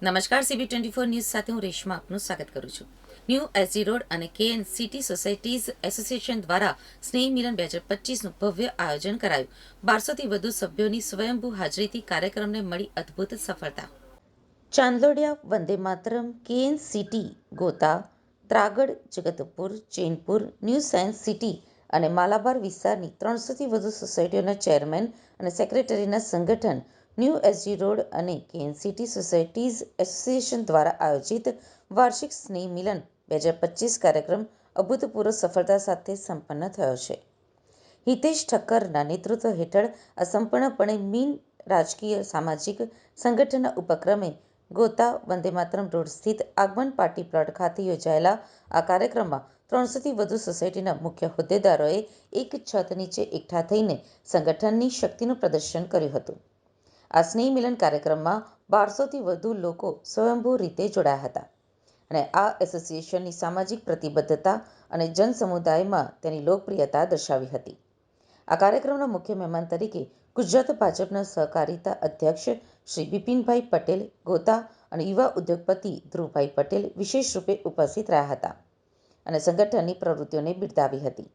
નમસ્કાર CB twenty four news સાથે હું રેશમા આપનું સ્વાગત કરું છું. ન્યૂ એસજી રોડ અને કેએન સિટી સોસાયટીઝ એસોસિએશન દ્વારા સ્નેહ મિલન બે હજાર પચીસનું ભવ્ય આયોજન કરાયું. બારસોથી વધુ સભ્યોની સ્વયંભૂ હાજરીથી કાર્યક્રમને મળી અદ્ભુત સફળતા. Chandlodiya Vande Mataram, KN city, Gota, Tragad, Jagatpur, Chenpur, new science city અને માલાબાર વિસ્તારની ત્રણસોથી વધુ સોસાયટીઓના ચેરમેન અને સેક્રેટરીના સંગઠન ન્યૂ એસજી રોડ અને કેન સિટી સોસાયટીઝ એસોસિએશન દ્વારા આયોજિત વાર્ષિક સ્નેહ મિલન બે હજાર પચીસ કાર્યક્રમ અભૂતપૂર્વ સફળતા સાથે સંપન્ન થયો છે. હિતેશ ઠક્કરના નેતૃત્વ હેઠળ આ સંપૂર્ણપણે મીન રાજકીય સામાજિક સંગઠનના ઉપક્રમે ગોતા વંદે માતરમ રોડ સ્થિત આગમન પાર્ટી પ્લોટ ખાતે યોજાયેલા આ કાર્યક્રમમાં ત્રણસોથી વધુ સોસાયટીના મુખ્ય હોદ્દેદારોએ એક છત નીચે એકઠા થઈને સંગઠનની શક્તિનું પ્રદર્શન કર્યું હતું. આ સ્નેહ મિલન કાર્યક્રમમાં બારસોથી વધુ લોકો સ્વયંભૂ રીતે જોડાયા હતા. અને આ એસોસિએશનની સામાજિક પ્રતિબદ્ધતા અને જનસમુદાયમાં તેની લોકપ્રિયતા દર્શાવી હતી. આ કાર્યક્રમના મુખ્ય મહેમાન તરીકે ગુજરાત ભાજપના સહકારિતા અધ્યક્ષ શ્રી બિપિનભાઈ પટેલ, ગોતા અને યુવા ઉદ્યોગપતિ ધ્રુવભાઈ પટેલ વિશેષ રૂપે ઉપસ્થિત રહ્યા હતા અને સંગઠનની પ્રવૃત્તિઓને બિરદાવી હતી.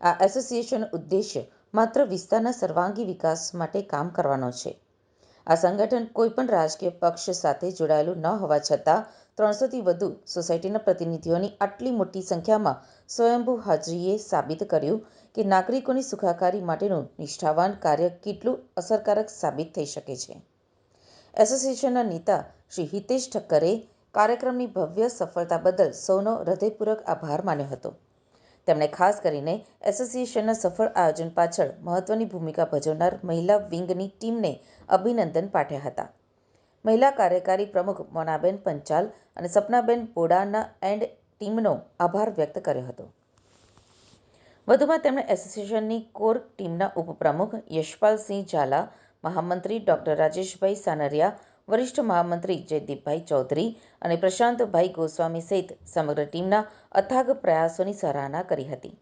આ એસોસિએશનનો ઉદ્દેશ્ય માત્ર વિસ્તારના સર્વાંગી વિકાસ માટે કામ કરવાનો છે. આ સંગઠન કોઈપણ રાજકીય પક્ષ સાથે જોડાયેલું ન હોવા છતાં ત્રણસોથી વધુ સોસાયટીના પ્રતિનિધિઓની આટલી મોટી સંખ્યામાં સ્વયંભૂ હાજરીએ સાબિત કર્યું કે નાગરિકોની સુખાકારી માટેનું નિષ્ઠાવાન કાર્ય કેટલું અસરકારક સાબિત થઈ શકે છે. એસોસિએશનના નેતા શ્રી હિતેશ ઠક્કરે કાર્યક્રમની ભવ્ય સફળતા બદલ સૌનો હૃદયપૂર્વક આભાર માન્યો હતો. તેમણે ખાસ કરીને એસોસિએશનના સફળ આયોજન પાછળ મહત્વની ભૂમિકા ભજવનાર મહિલા વિંગની ટીમને અભિનંદન પાઠ્યા હતા. મહિલા કાર્યકારી પ્રમુખ મોનાબેન પંચાલ અને સપનાબેન પોડાના એન્ડ ટીમનો આભાર વ્યક્ત કર્યો હતો. વધુમાં તેમણે એસોસિએશનની કોર ટીમના ઉપપ્રમુખ યશપાલસિંહ ઝાલા, મહામંત્રી ડોક્ટર રાજેશભાઈ સાનરિયા વરિષ્ઠ મહામંત્રી જયદીપભાઈ ચૌધરી અને પ્રશાંતભાઈ ગોસ્વામી સહિત સમગ્ર ટીમના અથાગ પ્રયાસોની સરાહના કરી હતી.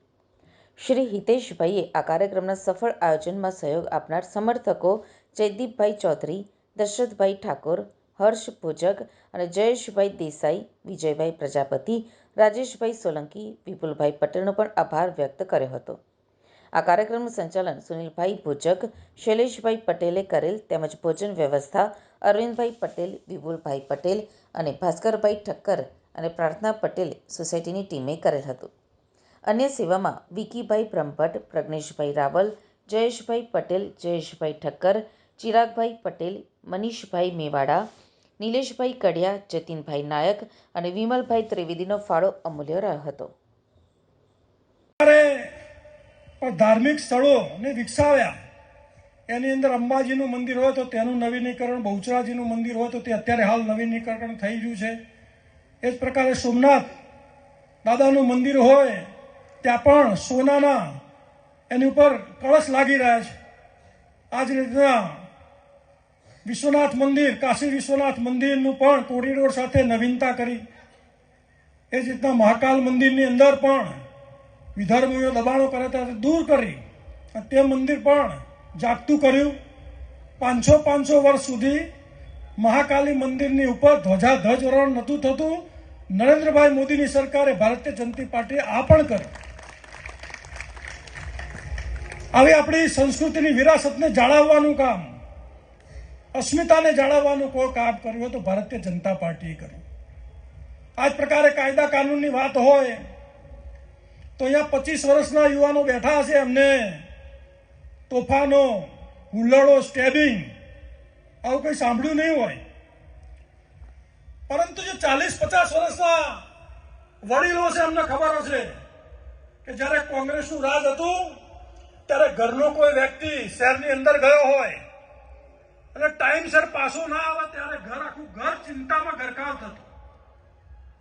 શ્રી હિતેશભાઈએ આ કાર્યક્રમના સફળ આયોજનમાં સહયોગ આપનાર સમર્થકો જયદીપભાઈ ચૌધરી, દશરથભાઈ ઠાકોર, હર્ષ ભોજક અને જયેશભાઈ દેસાઈ, વિજયભાઈ પ્રજાપતિ, રાજેશભાઈ સોલંકી, વિપુલભાઈ પટેલનો પણ આભાર વ્યક્ત કર્યો હતો. આ કાર્યક્રમનું સંચાલન સુનિલભાઈ ભોજક, શૈલેષભાઈ પટેલે કરેલ તેમજ ભોજન વ્યવસ્થા અરવિંદભાઈ પટેલ, વિપુલભાઈ પટેલ અને ભાસ્કરભાઈ ઠક્કર અને પ્રાર્થના પટેલ સોસાયટીની ટીમે કરેલ હતું. અન્ય સેવામાં વિકીભાઈ બ્રહ્મભટ્ટ, પ્રજ્ઞેશભાઈ રાવલ, જયેશભાઈ પટેલ, જયેશભાઈ ઠક્કર, ચિરાગભાઈ પટેલ, મનીષભાઈ મેવાડા, નિલેશભાઈ કડિયા, જતીનભાઈ નાયક અને વિમલભાઈ ત્રિવેદીનો ફાળો અમૂલ્ય રહ્યો હતો સરકારે પણ ધાર્મિક સ્થળોને વિકસાવ્યા. એની અંદર અંબાજીનું મંદિર હોય તો તેનું નવીનીકરણ, બહુચરાજીનું મંદિર હોય તો તે અત્યારે હાલ નવીનીકરણ થઈ ગયું છે. એ જ પ્રકારે સોમનાથ દાદાનું મંદિર હોય, ત્યાં પણ સોનાના એની ઉપર કળશ લાગી રહ્યા છે. આ જ રીતના વિશ્વનાથ મંદિર, કાશી વિશ્વનાથ મંદિરનું પણ કોરિડોર સાથે નવીનતા કરી. એ જ રીતના મહાકાલ મંદિરની અંદર પણ વિધર્મીઓ દબાણો કરે ત્યારે દૂર કરી અને તે મંદિર પણ જાગતું કર્યું. પાંચસો પાંચસો વર્ષ સુધી મહાકાલી મંદિરની ઉપર ધ્વજાધ્વજવરણ નહોતું થતું. નરેન્દ્રભાઈ મોદીની સરકારે ભારતીય જનતા પાર્ટીએ આ પણ કર્યું. આવી આપણી સંસ્કૃતિની વિરાસતને જાળવવાનું કામ, અસ્મિતાને જાળવવાનું કોઈ કામ કર્યું તો ભારતીય જનતા પાર્ટીએ કર્યું. આ જ પ્રકારે કાયદા કાનૂનની વાત હોય તો અહીંયા પચીસ વર્ષના યુવાનો બેઠા હશે એમને. તોફાનો, હુલ્લડો સ્ટેબિંગ આવું કંઈ સાંભળ્યું નહીં હોય. પરંતુ જે ચાલીસ, પચાસ વર્ષના વડીલો છે એમને ખબર હશે કે જ્યારે કોંગ્રેસનું રાજ હતું, ત્યારે ઘરનો કોઈ વ્યક્તિ શહેરની અંદર ગયો હોય. અને ટાઈમસર પાછો ના આવે, ત્યારે ઘર આખું ઘર ચિંતામાં ગરકાવ થતું.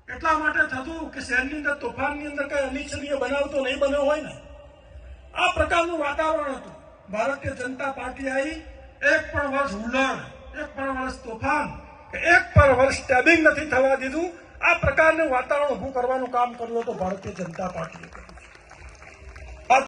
એટલા માટે થતું કે શહેરની અંદર તોફાનની અંદર કઈ અનિચ્છનીય બનાવ તો નહીં બન્યો હોય ને? આ પ્રકારનું વાતાવરણ હતું. ભારતીય જનતા પાર્ટી આવી એક પણ વર્ષ હુલણ એક પણ વર્ષ તોફાન એક પણ વર્ષ સ્ટેબિંગ નથી થવા દીધું. આ પ્રકારનું વાતાવરણ ઊભું કરવાનું કામ કર્યું હતું ભારતીય જનતા પાર્ટીએ.